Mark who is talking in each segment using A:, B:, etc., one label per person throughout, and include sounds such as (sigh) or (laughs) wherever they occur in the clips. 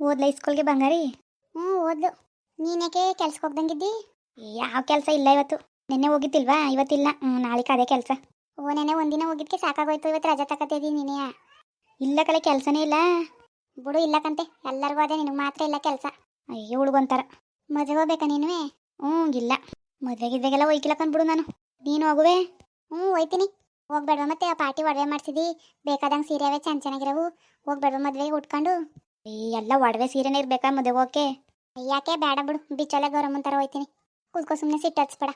A: ಓದ್ಲ ಸ್ಕೂಲ್ಗೆ ಬಂಗಾರಿ?
B: ಹ್ಞೂ, ಓದ್ಲು. ನೀನ್ಯಾಕೆ ಕೆಲ್ಸಕ್ಕೆ ಹೋಗ್ದಂಗಿದ್ದಿ?
A: ಯಾವ ಕೆಲಸ ಇಲ್ಲ ಇವತ್ತು. ನಿನ್ನೆ ಹೋಗಿದ್ದಿಲ್ವಾ? ಇವತ್ತಿಲ್ಲ. ಹ್ಞೂ, ನಾಳೆಗೆ ಅದೇ ಕೆಲಸ.
B: ಓ ನೆನೆ ಒಂದಿನ ಹೋಗಿದ್ಕೆ ಸಾಕಾಗೋಯ್ತು. ಇವತ್ತು ರಜಾ ತಕತಿದ್ದಿ ನೀನೇ.
A: ಇಲ್ಲ ಕಲೆ ಕೆಲಸನೇ ಇಲ್ಲ.
B: ಬಿಡು ಇಲ್ಲಕಂತೆ ಎಲ್ಲರಿಗೂ ಅದೇ, ನಿನಗೆ ಮಾತ್ರ ಇಲ್ಲ ಕೆಲಸ.
A: ಅಯ್ಯೋ, ಹುಡುಗಂತಾರ.
B: ಮದುವೆ ಹೋಗ್ಬೇಕಾ ನೀನು
A: ಹ್ಞೂ, ಇಲ್ಲ. ಮದ್ವೆ ಗಿದ್ವೆಗೆಲ್ಲ ಒಯ್ಕಿಲ್ಲ ಕಂದ್ಬಿಡು ನಾನು. ನೀನು ಹೋಗುವೆ?
B: ಹ್ಞೂ ಹೋಯ್ತೀನಿ ಹೋಗ್ಬೇಡ್ವ ಮತ್ತೆ ಆ ಪಾರ್ಟಿ ಒಡವೆ ಮಾಡ್ಸಿದಿ? ಬೇಕಾದಂಗೆ ಸೀರೆ ಅವೇ ಚೆನ್ನ ಚೆನ್ನಾಗಿರವು ಹೋಗ್ಬೇಡ್ವ ಮದುವೆಗೆ ಉಟ್ಕೊಂಡು?
A: ಎಲ್ಲ ಒಡವೆ ಸೀರೆನೇ ಇರ್ಬೇಕಾ ಮದುವೆ
B: ಯಾಕೆ? ಬೇಡ ಬಿಡು. ಬಿಚ್ಚಲೆ ಗೌರಮ್ಮನ ಥರ ಹೋಯ್ತೀನಿ. ಕೂತ್ಕೋ ಸುಮ್ಮನೆ ಸಿಟ್ಟು ಹಚ್ಬೇಡ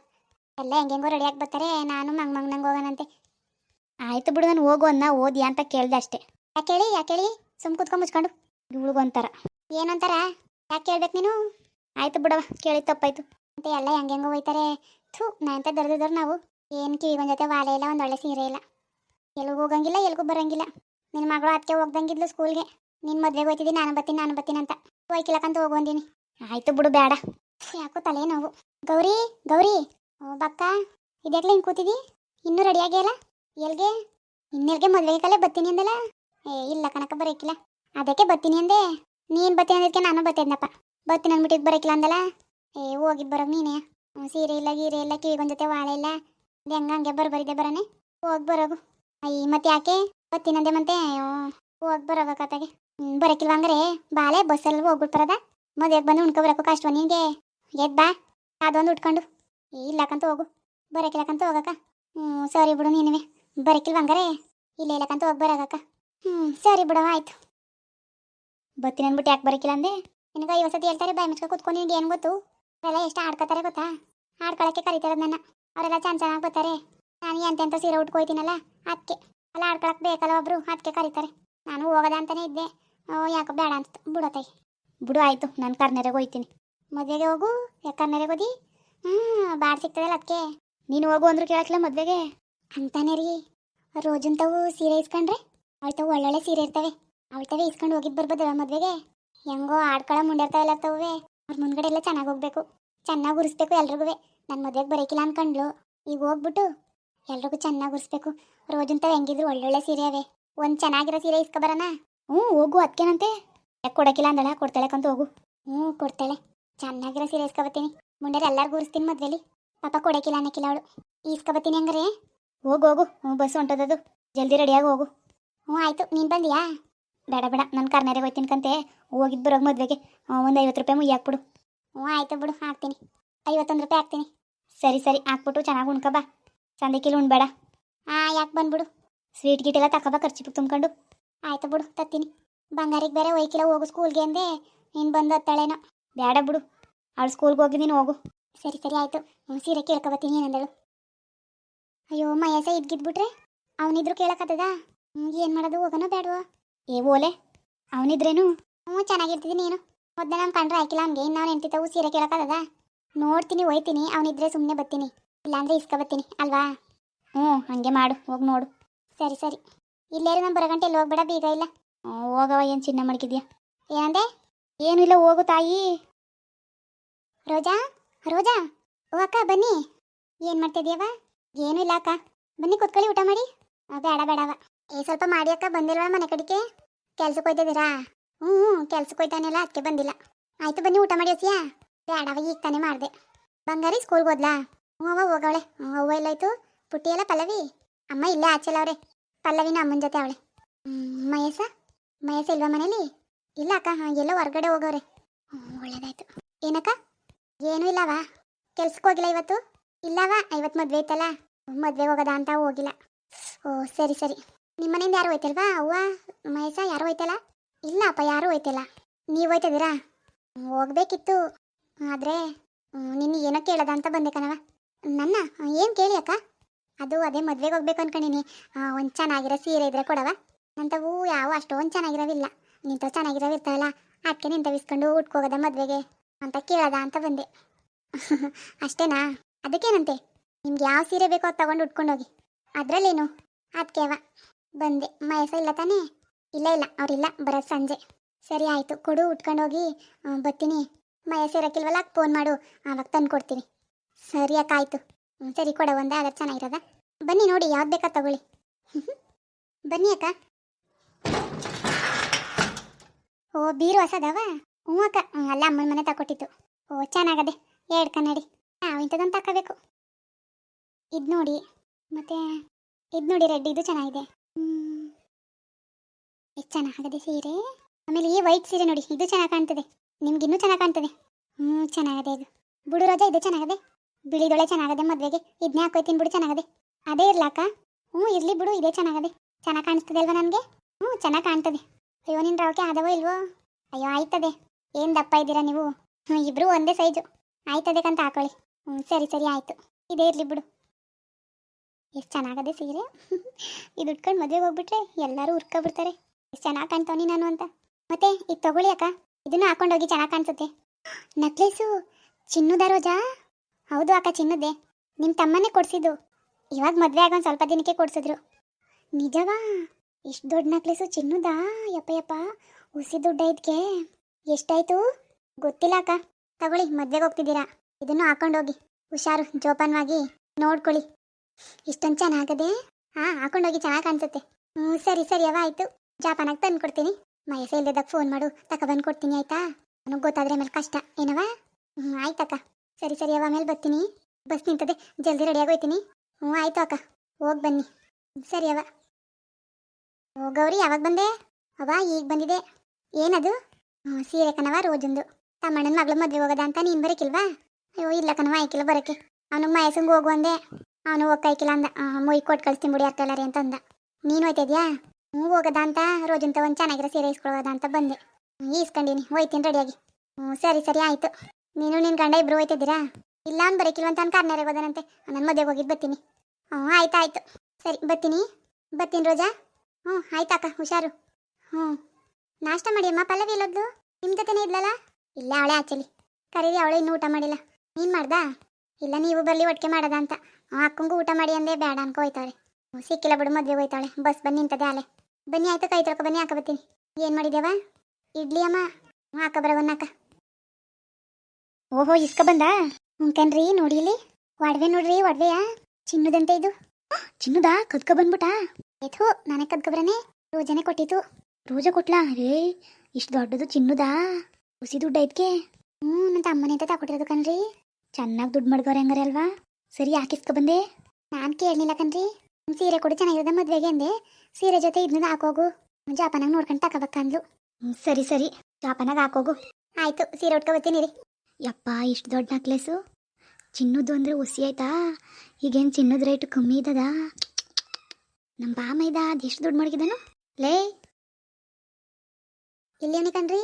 B: ಎಲ್ಲ ಹೆಂಗೆಂಗೋ ರೆಡಿಯಾಗಿ ಬರ್ತಾರೆ. ನಾನು ಮಂಗ್ ಮಂಗ್ ನಂಗೆ ಹೋಗೋಣಂತೆ.
A: ಆಯ್ತು ಬಿಡು, ನಾನು ಹೋಗು ಅನ್ನ. ಓದ್ಯಾ ಅಂತ ಕೇಳ್ದೆ ಅಷ್ಟೇ.
B: ಯಾಕೆ ಹೇಳಿ? ಯಾಕೆ ಹೇಳಿ? ಸುಮ್ ಕುತ್ಕೊಂಡ್ ಮುಚ್ಕೊಂಡು.
A: ಹುಡುಗಂತಾರ
B: ಏನಂತಾರ? ಯಾಕೆ ಕೇಳ್ಬೇಕು ನೀನು?
A: ಆಯ್ತು ಬಿಡವ ಕೇಳಿ ತಪ್ಪಾಯ್ತು.
B: ಅಂತ ಎಲ್ಲ ಹೆಂಗೆಂಗೋ ಹೋಯ್ತಾರೆ. ಥೂ, ನಾ ಅಂತ ದರ್ದಿದ್ರು ನಾವು. ಏನು ಒಂದು ಜೊತೆ ವಾಲೆ ಇಲ್ಲ, ಒಂದು ಒಳ್ಳೆ ಸೀರೆ ಇಲ್ಲ. ಎಲ್ಗೂ ಹೋಗಂಗಿಲ್ಲ, ಎಲ್ಗೂ ಬರಂಗಿಲ್ಲ. ನಿನ್ನ ಮಗಳು ಅದಕ್ಕೆ ಹೋಗ್ದಂಗಿದ್ಲು ಸ್ಕೂಲ್ಗೆ ನಿನ್ನ ಮದ್ವೆಗೆ ಹೋಯ್ತಿದ್ದೀನಿ ನಾನು ಬತ್ತೀನಿ ನಾನು ಬತ್ತೀನಿ ಅಂತ. ಹೋಯ್ಕಿಲ್ಲಕಂತ ಹೋಗೊಂದಿನಿ
A: ಆಯ್ತು ಬಿಡು, ಬೇಡ.
B: ಯಾಕೋ ತಲೆ ನೋವು. ಗೌರಿ ಗೌರಿ. ಓ, ಬಕ್ಕ ಇದೆಲ್ಲ ಹಿಂಗೆ ಕೂತಿದಿ? ಇನ್ನೂ ರೆಡಿ ಆಗಿಯಲ್ಲ ಎಲ್ಗೆ? ಇನ್ನೆಲ್ಗೆ ಮದ್ವೆಗೆ ಕಲೆ ಬತ್ತೀನಿ ಅಂದಲ್ಲ? ಏ, ಇಲ್ಲ ಕಣಕ ಬರೋಕಿಲ್ಲ. ಅದಕ್ಕೆ ಬತ್ತೀನಿ ಅಂದೆ. ನೀನು ಬತ್ತೀನಿ ಅಂದಕ್ಕೆ ನಾನು ಬತ್ತಿದ್ನಪ್ಪ ಬತ್ತೀನಿ ಅಂದ್ಬಿಟ್ಟಿದ್ದು ಬರೋಕಿಲ್ಲ ಅಂದಲ್ಲ? ಏ ಹೋಗಿ ಬರೋ ನೀನೇ? ಸೀರೆ ಇಲ್ಲ, ಗೀರೆ ಇಲ್ಲ, ಕಿವಿಗೊಂದ್ ಜೊತೆ ವಾಳೆ ಇಲ್ಲ. ಅದು ಹೆಂಗ ಹಂಗೆ ಬರ್ಬರಿದೆ ಬರನೆ? ಹೋಗಿ ಬರೋಗು. ಅಯ್ಯ ಮತ್ತೆ ಯಾಕೆ ಬತ್ತೀನಿ ಅಂದೆ ಮತ್ತೆ. ಹೋಗಿ ಬರೋಗ ಕತೆಗೆ. ಬರೋಕಿಲ್ವ ಅಂದ್ರೆ ಬಾಲೆ ಬಸ್ಸಲ್ಲಿ ಹೋಗ್ಬಿಟ್ಬರದ ಬರೋದ? ಮದುವೆಗೆ ಬಂದು ಉಣ್ಕೊ ಬರಕ್ಕೂ ಕಷ್ಟವ ನಿನಗೆ? ಎದ್ ಬಾ, ಅದೊಂದು ಉಟ್ಕೊಂಡು. ಇಲ್ಲಕ್ಕಂತ ಹೋಗು. ಬರಕಿಲ್ಲಕಂತ ಹೋಗಕ್ಕ. ಹ್ಞೂ ಸರಿ ಬಿಡು ನೀನುವೆ. ಬರಕಿಲ್ವ ಹಂಗಾರೆ? ಇಲ್ಲ ಇಲ್ಲಕಂತ ಹೋಗಿ ಬರಕ್ಕ ಹ್ಞೂ ಸರಿ ಬಿಡವ ಆಯ್ತು.
A: ಬತ್ತೀನಿ ಅಂದ್ಬಿಟ್ಟು ಯಾಕೆ ಬರಕಿಲ್ಲ ಅಂದೆ?
B: ನಿನಗೆ ಐವತ್ತು ಹೇಳ್ತಾರೆ, ಬಾಯಿ ಮುಚ್ಕೊಂಡು ಕೂತ್ಕೊಂಡು ನಿನ್ಗೆ ಏನು ಗೊತ್ತು? ಅವರೆಲ್ಲ ಎಷ್ಟು ಆಡ್ಕೋತಾರೆ ಗೊತ್ತಾ? ಆಡ್ಕೊಳಕ್ಕೆ ಕರೀತಾರೆ ನನ್ನ ಅವರೆಲ್ಲ ಚೆನ್ನ ಚೆನ್ನಾಗಿ ಬರ್ತಾರೆ. ನಾನು ಎಂತೆಂಥ ಸೀರೆ ಉಟ್ಕೊಯ್ತೀನಲ್ಲ ಅದಕ್ಕೆ ಅಲ್ಲ ಆಡ್ಕೊಳಕ್ಕೆ ಬೇಕಲ್ಲ ಒಬ್ರು ಅದಕ್ಕೆ ಕರೀತಾರೆ. ನಾನು ಹೋಗದ ಅಂತಾನೆ ಇದ್ದೆ. ಯಾಕೋ ಬೇಡ ಅಂತ ಬಿಡತ್ತಾಯಿ
A: ಬಿಡು, ಆಯಿತು. ನಾನು ಕರ್ನೆರೆಗೆ ಹೋಯ್ತೀನಿ.
B: ಮದುವೆಗೆ ಹೋಗು. ಯಾಕೆ ಯಾಕಂದ್ರೆ ಓದಿ ಹಾಂ ಬಾಡ್ ಸಿಗ್ತದಲ್ಲ ಅದಕ್ಕೆ
A: ನೀನು ಹೋಗು ಅಂದ್ರು ಕೇಳಕ್ಲ ಮದ್ವೆಗೆ.
B: ಅಂತಾನೆ ರೀ ರೋಜಂತವು ಸೀರೆ ಇಸ್ಕೊಂಡ್ರೆ ಅವಳ್ತಾವು ಒಳ್ಳೊಳ್ಳೆ ಸೀರೆ ಇರ್ತವೆ. ಅವಳ್ತವೆ ಇಸ್ಕೊಂಡು ಹೋಗಿದ್ದು ಬರ್ಬೋದಲ್ಲ ಮದುವೆಗೆ? ಹೆಂಗೋ ಆಡ್ಕೊಳ ಮುಂಡಿರ್ತಾವೆಲ್ಲ ತವೆ ಅವ್ರ ಮುಂದ್ಗಡೆ ಎಲ್ಲ ಚೆನ್ನಾಗಿ ಹೋಗ್ಬೇಕು. ಚೆನ್ನಾಗಿ ಉರಿಸ್ಬೇಕು ಎಲ್ರಿಗೂ ನನ್ನ ಮದುವೆಗೆ ಬರೋಕಿಲ್ಲ ಅನ್ಕೊಂಡ್ಲು. ಈಗ ಹೋಗ್ಬಿಟ್ಟು ಎಲ್ರಿಗೂ ಚೆನ್ನಾಗಿ ಉರಿಸ್ಬೇಕು. ರೋಜಂತವು ಹೆಂಗಿದ್ರು ಒಳ್ಳೊಳ್ಳೆ ಸೀರೆ ಅವೆ. ಒಂದು ಚೆನ್ನಾಗಿರೋ ಸೀರೆ ಇಸ್ಕೊಬರೋಣ
A: ಹ್ಞೂ, ಹೋಗು ಅದಕ್ಕೇನಂತೆ ಯಾಕೆ ಕೊಡಕ್ಕಿಲ್ಲ ಅಂದಳ? ಕೊಡ್ತಾಳೆಕಂತ ಹೋಗು.
B: ಹ್ಞೂ, ಕೊಡ್ತಾಳೆ. ಚೆನ್ನಾಗಿರೋ ಸೀರೆ ಇಸ್ಕೊಬತ್ತೀನಿ. ಮುಂಡರೆ ಎಲ್ಲರೂ ಉರಿಸ್ತೀನಿ ಮದ್ವೆಲಿ. ಪಾಪ ಕೊಡಕಿಲ್ಲ ಅನ್ನಕ್ಕಿಲ್ಲ ಅವಳು. ಇಸ್ಕೊಬತ್ತೀನಿ ಹಂಗಾರೆ?
A: ಹೋಗು ಹೋಗು. ಹ್ಞೂ, ಬಸ್ ಹೊಂಟದದು. ಜಲ್ದಿ ರೆಡಿಯಾಗಿ ಹೋಗು.
B: ಹ್ಞೂ, ಆಯಿತು. ನೀನು ಬಂದಿಯಾ?
A: ಬೇಡ ಬೇಡ. ನನ್ನ ಕರ್ನೆರೆಗೆ ಹೋಗ್ತೀನಿ ಕಂತೆ. ಹೋಗಿದ್ದು ಬರೋಗ ಮದ್ವೆಗೆ. ಒಂದು ಐವತ್ತು ರೂಪಾಯಿ ಹಾಕ್ಬಿಡು.
B: ಹ್ಞೂ, ಆಯಿತು ಬಿಡು. ಹಾಕ್ತೀನಿ. ಐವತ್ತೊಂದು ರೂಪಾಯಿ ಹಾಕ್ತೀನಿ.
A: ಸರಿ ಸರಿ. ಹಾಕ್ಬಿಟ್ಟು ಚೆನ್ನಾಗಿ ಉಣ್ಕೊ ಬಾ. ಸಂದಿಕಿಲ್ ಉಣ್ಬೇಡ.
B: ಹಾಂ ಯಾಕೆ ಬಂದ್ಬಿಡು?
A: ಸ್ವೀಟ್ ಗೀಟ್ ಎಲ್ಲ ತಕೊಬಾ ಖರ್ಚು ತುಂಬ್ಕೊಂಡು.
B: ಆಯ್ತು ಬಿಡು, ತತ್ತೀನಿ. ಬಂಗಾರಿಗೆ ಬೇರೆ ಒಯ್ಕಿಲ್ಲ ಹೋಗು ಸ್ಕೂಲ್ಗೆ ಅಂದೆ ನೀನು ಬಂದು ಹತ್ತಾಳೇನೋ.
A: ಬೇಡ ಬಿಡು. ಅವಳು ಸ್ಕೂಲ್ಗೆ ಹೋಗಿದ್ದೀನಿ, ಹೋಗು.
B: ಸರಿ ಸರಿ, ಆಯಿತು. ಸೀರೆ ಕೇಳ್ಕೊಬತ್ತೀನಿ ಏನಂದಳು ಅಯ್ಯೋ, ಮಯಸ ಇದ್ಗಿದ್ಬಿಟ್ರೆ? ಅವನಿದ್ರು ಹ್ಞೂ ಏನು ಮಾಡೋದು ಹೋಗೋಣ ಬೇಡವೋ
A: ಏ, ಓಲೆ. ಅವನಿದ್ರೇನು?
B: ಹ್ಞೂ ಚೆನ್ನಾಗಿರ್ತಿದ್ದೀನಿ ನೀನು. ಮೊದಲೇ ನಮ್ಮ ಕಂಡ್ರೆ ಹಾಕಿಲ್ಲ ಅವ್ನಿಗೆ ಇನ್ನು ಅವ್ನು ಎಂತಿತ್ತವು ಸೀರೆ ಕೇಳಕತ್ತದ ನೋಡ್ತೀನಿ, ಒಯ್ತೀನಿ, ಅವನಿದ್ರೆ ಸುಮ್ಮನೆ ಬರ್ತೀನಿ. ಇಲ್ಲಾಂದ್ರೆ ಇಸ್ಕೊಬತ್ತೀನಿ ಅಲ್ವಾ?
A: ಹ್ಞೂ ಹಾಗೆ ಮಾಡು, ಹೋಗಿ ನೋಡು.
B: ಸರಿ ಸರಿ. ಇಲ್ಲೇರು ನಾನು ಬರಗಂಟೆ ಎಲ್ಲಿ ಹೋಗ್ಬೇಡ ಬೀಗ, ಇಲ್ಲ.
A: ಹೋಗವ ಏನು ಚಿನ್ನ ಮಾಡ್ಕಿದ್ಯಾ
B: ಏನಂದೆ?
A: ಏನು ಇಲ್ಲ, ಹೋಗು ತಾಯಿ.
B: ರೋಜಾ? ರೋಜಾ? ಓ, ಅಕ್ಕ, ಬನ್ನಿ. ಏನು ಮಾಡ್ತಿದ್ಯವ ಏನೂ ಇಲ್ಲ, ಅಕ್ಕ. ಬನ್ನಿ, ಕುತ್ಕೊಳ್ಳಿ, ಊಟ ಮಾಡಿ. ಬೇಡ ಬೇಡವ ಏ, ಸ್ವಲ್ಪ ಮಾಡಿ, ಅಕ್ಕ. ಬಂದಿಲ್ವಾ ಮನೆ ಕಡೆಗೆ ಕೆಲ್ಸಕ್ಕೆ ಹೋಯ್ತಿದ್ದೀರಾ? ಹ್ಞೂ ಹ್ಞೂ ಕೆಲ್ಸಕ್ಕೆ ಹೋಯ್ತಾನೆಲ್ಲ, ಅದಕ್ಕೆ ಬಂದಿಲ್ಲ. ಆಯ್ತು, ಬನ್ನಿ, ಊಟ ಮಾಡಿ ಹಸಿಯಾ ಬೇಡವ ಈಗ ತಾನೇ ಮಾಡಿದೆ. ಬಂಗಾರಿ ಸ್ಕೂಲ್ಗೆ ಹೋದ್ಲಾ? ಹ್ಞೂ ಅವ ಹೋಗವಳೆ. ಹ್ಞೂ ಅವ್ವ ಇಲ್ಲಾಯ್ತು ಪುಟ್ಟಿ ಎಲ್ಲ ಪಲ್ಲವಿ? ಅಮ್ಮ ಇಲ್ಲೇ ಆಚೆಲ್ಲ ಅವ್ರೆ. ಪಲ್ಲವಿನ ಅಮ್ಮನ ಜೊತೆ ಅವಳೆ. ಮಯಸ ಮಯಸ ಇಲ್ವಾ ಮನೇಲಿ? ಇಲ್ಲ ಅಕ್ಕ, ಹಾಂ, ಎಲ್ಲೋ ಹೊರಗಡೆ ಹೋಗೋರೆ. ಒಳ್ಳೇದಾಯ್ತು. ಏನಕ್ಕ? ಏನೂ ಇಲ್ಲವಾ. ಕೆಲ್ಸಕ್ಕೆ ಹೋಗಿಲ್ಲ ಇವತ್ತು? ಇಲ್ಲವಾ? ಇವತ್ತು ಮದುವೆ ಐತಲ್ಲ? ಮದ್ವೆಗೆ ಹೋಗೋದ ಅಂತ ಹೋಗಿಲ್ಲ. ಓ, ಸರಿ ಸರಿ. ನಿಮ್ಮ ಮನೆಯಿಂದ ಯಾರು ಹೋಯ್ತಲ್ವಾ? ಅವ್ವ, ಮಹೇಶ ಯಾರು ಹೋಯ್ತಲ್ಲ? ಇಲ್ಲ ಅಪ್ಪ ಯಾರು ಹೋಯ್ತಲ್ಲ. ನೀವು ಹೋಯ್ತಿದ್ದೀರಾ? ಹೋಗ್ಬೇಕಿತ್ತು. ಆದರೆ ನಿನ್ನ ಏನೋ ಕೇಳದ ಅಂತ ಬಂದೆ ಕಣವ ನನ್ನ, ಏನು ಕೇಳಿ ಅಕ್ಕ? ಅದು ಅದೇ ಮದ್ವೆಗೆ ಹೋಗ್ಬೇಕು ಅನ್ಕೊಂಡಿನಿ. ಒಂದು ಚೆನ್ನಾಗಿರೋ ಸೀರೆ ಇದ್ರೆ ಕೊಡವ ನಂತವು ಯಾವ ಅಷ್ಟೊಂದು ಚೆನ್ನಾಗಿರೋವಿಲ್ಲ. ನಿಂತವು ಚೆನ್ನಾಗಿರೋವು ಇರ್ತಾವಲ್ಲ ಅದಕ್ಕೆ ನಿಂತವು ಇಸ್ಕೊಂಡು ಉಟ್ಕೋಗದ ಮದುವೆಗೆ ಅಂತ ಕೇಳದ ಅಂತ ಬಂದೆ. (laughs) ಅಷ್ಟೇನಾ? ಅದಕ್ಕೇನಂತೆ? ನಿಮ್ಗೆ ಯಾವ ಸೀರೆ ಬೇಕೋ ಅದು ತಗೊಂಡು ಉಟ್ಕೊಂಡೋಗಿ. ಅದರಲ್ಲೇನು? ಅದಕ್ಕೆವ ಬಂದೆ. ಮಯಸ ಇಲ್ಲ ತಾನೇ? ಇಲ್ಲ ಇಲ್ಲ. ಅವರಿಲ್ಲ. ಬರೋದು ಸಂಜೆ. ಸರಿ, ಆಯಿತು. ಕೊಡು, ಉಟ್ಕೊಂಡೋಗಿ. ಬರ್ತೀನಿ. ಮಯಸ ಇರೋಕ್ಕಿಲ್ವಲ್ಲ ಫೋನ್ ಮಾಡು. ಆವಾಗ ತಂದು ಕೊಡ್ತೀನಿ ಸರಿ, ಅಕ್ಕ, ಆಯಿತು. ಸರಿ ಕೊಡ ಒಂದೇ ಆದ್ರೆ ಚೆನ್ನಾಗಿರೋದ? ಬನ್ನಿ ನೋಡಿ, ಯಾವ್ದು ಬೇಕಾ ತಗೊಳ್ಳಿ. (laughs) ಬನ್ನಿ ಅಕ್ಕ. ಓ, ಬೀರು ಹೊಸದವ? ಹ್ಞೂ ಅಕ್ಕ. ಅಲ್ಲ, ಅಮ್ಮನ ಮನೆ ತಗೊಟ್ಟಿತ್ತು ಓ, ಚೆನ್ನಾಗದೆ. ಎರಡು ಕನ್ನಡಿ. ನಾವು ಇಂಥದ್ದೊಂದು ತಗೋಬೇಕು ಇದು ನೋಡಿ. ಮತ್ತೆ ಇದು ನೋಡಿ ರೆಡ್, ಇದು ಚೆನ್ನಾಗಿದೆ. ಹ್ಞೂ ಎಷ್ಟು ಚೆನ್ನಾಗದೆ ಸೀರೆ? ಆಮೇಲೆ ಈ ವೈಟ್ ಸೀರೆ ನೋಡಿ, ಇದು ಚೆನ್ನಾಗಿ ಕಾಣ್ತದೆ. ನಿಮ್ಗೆ ಇನ್ನೂ ಚೆನ್ನಾಗಿ ಕಾಣ್ತದೆ. ಹ್ಞೂ ಚೆನ್ನಾಗದೆ ಇದು. ಬುಡು ರೋಜಾ, ಇದು ಚೆನ್ನಾಗದೆ? ಬಿಳಿದೊಳೆ ಚೆನ್ನಾಗದೆ ಮದುವೆಗೆ ಇದನ್ನೇ ಹಾಕೋಯ್ತೀನಿ ಬಿಡು ಚೆನ್ನಾಗದೆ. ಅದೇ ಇರ್ಲಾಕ? ಹ್ಞೂ, ಇರ್ಲಿ ಬಿಡು, ಇದೇ ಚೆನ್ನಾಗದೆ. ಚೆನ್ನಾಗಿ ಕಾಣಿಸ್ತದೆ ಅಲ್ವಾ ನನಗೆ? ಹ್ಞೂ, ಚೆನ್ನಾಗಿ ಕಾಣ್ತದೆ. ಅಯ್ಯೋ ನಿನ್ನ ರವಕೆ ಆದವೋ ಇಲ್ವೋ? ಅಯ್ಯೋ, ಆಯ್ತದೆ. ಏನು ದಪ್ಪ ಇದ್ದೀರಾ ನೀವು? ಹ್ಞೂ ಇಬ್ಬರೂ ಒಂದೇ ಸೈಜು. ಆಯ್ತದೆ ಕಂತ ಹಾಕೊಳ್ಳಿ. ಹ್ಞೂ, ಸರಿ ಸರಿ, ಆಯಿತು. ಇದೇ ಇರಲಿ ಬಿಡು. ಎಷ್ಟು ಚೆನ್ನಾಗದೆ ಸೀರೆ? (laughs) ಇದು ಉಟ್ಕೊಂಡು ಮದುವೆಗೆ ಹೋಗ್ಬಿಟ್ರೆ ಎಲ್ಲರೂ ಉರ್ಕೊಬಿಡ್ತಾರೆ. ಎಷ್ಟು ಚೆನ್ನಾಗಿ ಕಾಣ್ತಾವನಿ ನಾನು ಅಂತ. ಮತ್ತೆ, ಇದು ತಗೊಳ್ಳಿ ಅಕ್ಕ. ಇದನ್ನು ಹಾಕೊಂಡೋಗಿ ಚೆನ್ನಾಗಿ ಕಾಣಿಸುತ್ತೆ. (gasps) ನಕ್ಲೇಸು? ಚಿನ್ನದ ರೋಜಾ? ಹೌದು ಅಕ್ಕ ಚಿನ್ನದ್ದೆ. ನಿಮ್ಮ ತಮ್ಮನೇ ಕೊಡಿಸಿದ್ದು. ಇವಾಗ ಮದುವೆ ಆಗ ಒಂದು ಸ್ವಲ್ಪ ದಿನಕ್ಕೆ ಕೊಡಿಸಿದ್ರು. ನಿಜವಾ? ಇಷ್ಟು ದೊಡ್ಡ ನಕ್ಲೇಸು ಚಿನ್ನದಾ? ಯಪ್ಪ ಯಪ್ಪ ಹುಸಿ ದುಡ್ಡ ಇದಕ್ಕೆ ಎಷ್ಟಾಯ್ತು? ಗೊತ್ತಿಲ್ಲ ಅಕ್ಕ. ತಗೊಳ್ಳಿ, ಮದ್ವೆಗೆ ಹೋಗ್ತಿದ್ದೀರಾ. ಇದನ್ನು ಹಾಕೊಂಡೋಗಿ ಹುಷಾರು, ಜೋಪಾನವಾಗಿ. ನೋಡ್ಕೊಳ್ಳಿ. ಇಷ್ಟೊಂದು ಚೆನ್ನಾಗದೆ? ಹಾಂ ಹಾಕೊಂಡೋಗಿ ಚೆನ್ನಾಗಿ ಕಾಣಿಸುತ್ತೆ. ಹ್ಞೂ ಸರಿ ಸರಿ ಯಾವ ಆಯಿತು. ಜಾಪಾನಾಗಿ ತಂದು ಕೊಡ್ತೀನಿ ಮಯಸ ಇಲ್ದಿದ್ದಾಗ ಫೋನ್ ಮಾಡು. ತಕ ಬಂದು ಕೊಡ್ತೀನಿ ಆಯಿತಾ? ನನಗೆ ಗೊತ್ತಾದ್ರೆ ಮೇಲೆ ಕಷ್ಟ. ಏನವ? ಹ್ಞೂ ಆಯ್ತಕ್ಕ. ಸರಿ ಸರಿ, ಅವ ಆಮೇಲೆ ಬರ್ತೀನಿ. ಬಸ್ ನಿಂತದೆ, ಜಲ್ದಿ ರೆಡಿ ಆಗೋಯ್ತೀನಿ. ಹ್ಞೂ, ಆಯ್ತು ಅಕ್ಕ, ಹೋಗಿ ಬನ್ನಿ. ಸರಿ, ಅವ. ಓ ಯಾವಾಗ ಬಂದೆ? ಅವ ಈಗ ಬಂದಿದೆ. ಏನದು? ಸೀರೆ ಕಣವ ರೋಜಂದು. ತಮ್ಮಣ್ಣನ ಮಗಳು ಮದುವೆ ಹೋಗೋದ ಅಂತ ನೀನು ಬರಕಿಲ್ವಾ? ಅಯ್ಯೋ, ಇಲ್ಲ ಕಣವ ಆಯ್ಕಿಲ್ಲ ಬರಕ್ಕೆ. ಅವನು ಮಯಸಂಗೆ ಹೋಗು ಅಂದೆ. ಅವನು ಹೋಗ್ಕಾಯ್ಕಿಲ್ಲ ಅಂದ. ಮೊಯ್ ಕೊಟ್ಟು ಕಳಿಸ್ತೀನಿ ಬಿಡಿ ಅರ್ಥಲ್ಲಾರಿ ಅಂತ ಅಂದ. ನೀನು ಹೋಯ್ತಿದ್ಯಾ? ಹ್ಞೂ, ಹೋಗೋದ ಅಂತ. ರೋಜಂತ ಒಂದು ಚೆನ್ನಾಗಿರೋ ಸೀರೆ ಇಸ್ಕೊಳ್ಳೋದ ಅಂತ ಬಂದೆ. ಇಸ್ಕೊಂಡಿನಿ ಹೋಯ್ತೀನಿ ರೆಡಿಯಾಗಿ ಹ್ಞೂ, ಸರಿ ಸರಿ, ಆಯಿತು. ನೀನು ನಿನ್ನ ಗಂಡ ಇಬ್ರು ಹೋಯ್ತಿದ್ದೀರಾ? ಇಲ್ಲ ಅಂತ ಬರೀಕಿಲ್ಲ ಅಂತ ಕಾರ್ನಾರಿಗೆ ಹೋದನಂತೆ. ನನ್ನ ಮದುವೆಗೆ ಹೋಗಿದ್ದು ಬರ್ತೀನಿ. ಹ್ಞೂ ಆಯ್ತು ಆಯ್ತು. ಸರಿ, ಬರ್ತೀನಿ. ಬರ್ತೀನಿ ರೋಜಾ. ಹ್ಞೂ ಅಕ್ಕ, ಹುಷಾರು. ಹ್ಞೂ ನಾಷ್ಟ ಮಾಡಿ ಅಮ್ಮ, ಪಲ್ಲವಿ ಇಲ್ಲೊದ್ದು ನಿಮ್ಮ ಜೊತೆನೇ ಇದ್ಲಲ್ಲ? ಇಲ್ಲ, ಅವಳೆ ಆಚಲಿ. ಕರೀರಿ, ಅವಳೆ ಇನ್ನೂ ಊಟ ಮಾಡಿಲ್ಲ. ನೀನು ಮಾಡ್ದಾ? ಇಲ್ಲ, ನೀವು ಬರಲಿ, ಒಟ್ಟಿಗೆ ಮಾಡದ ಅಂತ. ಅಕ್ಕಂಗೂ ಊಟ ಮಾಡಿ ಅಂದೆ ಬೇಡ ಅನ್ಕೋಯ್ತಾಳೆ ಸಿಕ್ಕಿಲ್ಲ ಬಿಡು ಮದುವೆ ಹೋಯ್ತಾಳೆ. ಬಸ್ ಬನ್ನಿ ನಿಂತದೆ ಆಲೆ. ಬನ್ನಿ, ಆಯ್ತು ಕೈ ತೊಳ್ಕೊ, ಬನ್ನಿ ಹಾಕ ಬರ್ತೀನಿ. ಏನು ಮಾಡಿದ್ಯವ ಇಡ್ಲಿ ಅಮ್ಮ. ಹಾಕ ಬರವನ್ನಕ್ಕ ಓಹೋ, ಇಸ್ಕ ಬಂದ? ಹ್ಞೂ ಕನ್ರಿ ನೋಡಿ ಇಲ್ಲಿ. ಒಡವೆ ನೋಡ್ರಿ, ಒಡವೆಯ. ಚಿನ್ನದಂತೆ ಇದು. ಚಿನ್ನದ? ಕದ್ಕ ಬಂದ್ಬಿಟ್ಟ ನನಗೆ ನಾನೇ ಕದ್ಕೊಬ್ರನೆ. ರೋಜನೆ ಕೊಟ್ಟಿತು. ರೋಜ ಕೊಟ್ಲಾ? ರೇ ಇಷ್ಟು ದೊಡ್ಡದು ಚಿನ್ನದಾ? ಹುಸಿ ದುಡ್ಡು ಐತ್ಕೆ ಹ್ಞೂ ನನ್ನ ಅಮ್ಮನೇ ಅಂತ ತಗೊಟ್ಟಿರೋದು ಕಣ್ರಿ. ಚೆನ್ನಾಗಿ ದುಡ್ಡು ಮಾಡ್ಕೋರಿ ಹಂಗಾರೆ ಅಲ್ವಾ? ಸರಿ, ಯಾಕೆ ಇಸ್ಕೊ ಬಂದೆ? ನಾನು ಕೇಳಲಿಲ್ಲ ಕಣ್ರಿ. ಸೀರೆ ಕೊಡಿ, ಚೆನ್ನಾಗಿರೋದ ಮದ್ವೆಗೆ ಅಂದೆ. ಸೀರೆ ಜೊತೆ ಇದನ್ನ ಹಾಕೋಗು. ಜಾಪನಾಗ ನೋಡ್ಕೊಂಡು ತಗೋಬೇಕಂದ್ಲು ಸರಿ ಸರಿ. ಜಾಪನಾಗ ಹಾಕೋಗು. ಆಯ್ತು, ಸೀರೆ ಉಟ್ಕೋ ಬರ್ತೀನಿ ರೀ ಯಪ್ಪ, ಇಷ್ಟು ದೊಡ್ಡ ನಕ್ಲೆಸು ಚಿನ್ನದ್ದು ಅಂದರೆ ಹುಸಿ ಆಯ್ತಾ? ಈಗೇನು ಚಿನ್ನದ ರೇಟ್ ಕಮ್ಮಿ ಇದ್ದದ ನಮ್ಮ ಬಾಮ ಇದ್ದ ಎಷ್ಟು ದುಡ್ಡು ಮಾಡ್ಕಿದ್ದಾನು ಲೇ! ಇಲ್ಲಿ ಕಣ್ರಿ?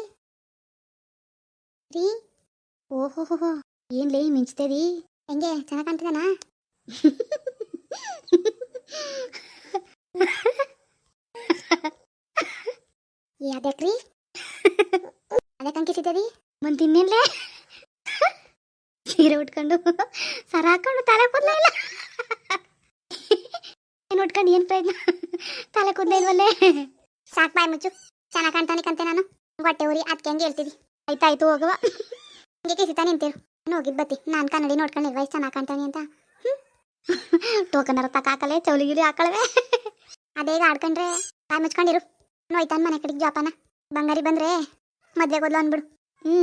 B: ರೀ? ಓಹೋ ಹೋ ಏನ್ ಲೇ ಮಿಂಚ್ತೇರಿ ಹೆಂಗೆ, ಚೆನ್ನಾಗಿ ಕಾಣ್ತಿದ್ದಾನಾ ಯಾವ್ದ್ಯಾಕ್ರಿ ಅದಕ್ಕೆ ಅಂಕಿಸಿದ್ದೀರಿ ಮುಂದೆ ಇನ್ನೇನ್ಲೇ ಸೀರೆ ಉಟ್ಕೊಂಡು, ಸರ, ಹಾಕೊಂಡು ತಲೆ ಕೂದಲೇ ಇಲ್ಲ. ಏನು ಉಟ್ಕೊಂಡು, ಏನು ಪ್ರಯತ್ನ? ತಲೆ ಕೂದಲೇ ಇಲ್ವಲ್ಲೇ? ಸಾಕು ಬಾಯ್ ಮುಚ್ಚು. ಚೆನ್ನಾಗಿ ಕಾಣ್ತಾನೆ ಕಂತೆ ನಾನು. ಹೊಟ್ಟೆ ಉರಿ ಅದಕ್ಕೆ ಹಂಗೆ ಆಯ್ತು ಆಯ್ತಾಯ್ತು, ಹೋಗುವ. ಹಿಂಗೆ ಕಿಸಿತಾ ನಿಂತಿರು. ನಾನು ಹೋಗಿದ್ದು ಬತ್ತಿ. ನಾನು ಕನ್ನಡಿ ನೋಡ್ಕೊಂಡು ವಯಸ್ಸು ಚೆನ್ನಾಗಿ ಕಾಣ್ತಾನೆ ಅಂತ? ಟೋಕನ್ ಅರ್ಥ ಹಾಕಲೆ ಚೌಲಿಗಿರಿ ಹಾಕಳವೆ. ಅದೇ ಈಗ ಆಡ್ಕೊಂಡ್ರೆ, ಬಾಯ್ ಮುಚ್ಕೊಂಡಿರು. ನೋಯ್ತಾನ ಮನೆ ಕಡೆಗೆ, ಜಾಪಾನ. ಬಂಗಾರಿ ಬಂದ್ರೆ ಮದ್ವೆಗೆ ಹೋದ್ಲು ಅಂದ್ಬಿಡು ಹ್ಞೂ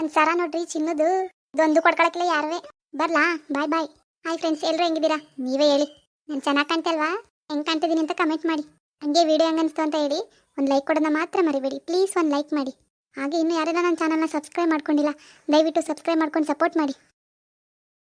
B: ಸರ ನೋಡ್ರಿ, ಚಿನ್ನದು. ಇದೊಂದು ಕೊಡ್ಕೊಳಕ್ಕಿಲ್ಲ ಯಾರುವೆ. ಬರ್ಲಾ, ಬಾಯ್ ಬಾಯ್. ಹಾಯ್ ಫ್ರೆಂಡ್ಸ್ ಎಲ್ಲರೂ ಹೆಂಗಿದ್ದೀರಾ? ನೀವೇ ಹೇಳಿ. ನಾನು ಚೆನ್ನಾಗಿ ಕಾಣ್ತಲ್ವಾ? ಹೆಂಗೆ ಕಾಣ್ತಿದ್ದೀನಿ ಅಂತ ಕಮೆಂಟ್ ಮಾಡಿ. ಹಂಗೆ ವಿಡಿಯೋ ಹೆಂಗೆ ಅನಿಸ್ತು ಅಂತ ಹೇಳಿ ಒಂದು ಲೈಕ್ ಕೊಡೋದನ್ನ ಮಾತ್ರ ಮರಿಬೇಡಿ. ಪ್ಲೀಸ್ ಒಂದು ಲೈಕ್ ಮಾಡಿ. ಹಾಗೆ ಇನ್ನು ಯಾರೆಲ್ಲ ನನ್ನ ಚಾನಲ್ನ ಸಬ್ಸ್ಕ್ರೈಬ್ ಮಾಡ್ಕೊಂಡಿಲ್ಲ, ದಯವಿಟ್ಟು ಸಬ್ಸ್ಕ್ರೈಬ್ ಮಾಡ್ಕೊಂಡು ಸಪೋರ್ಟ್ ಮಾಡಿ.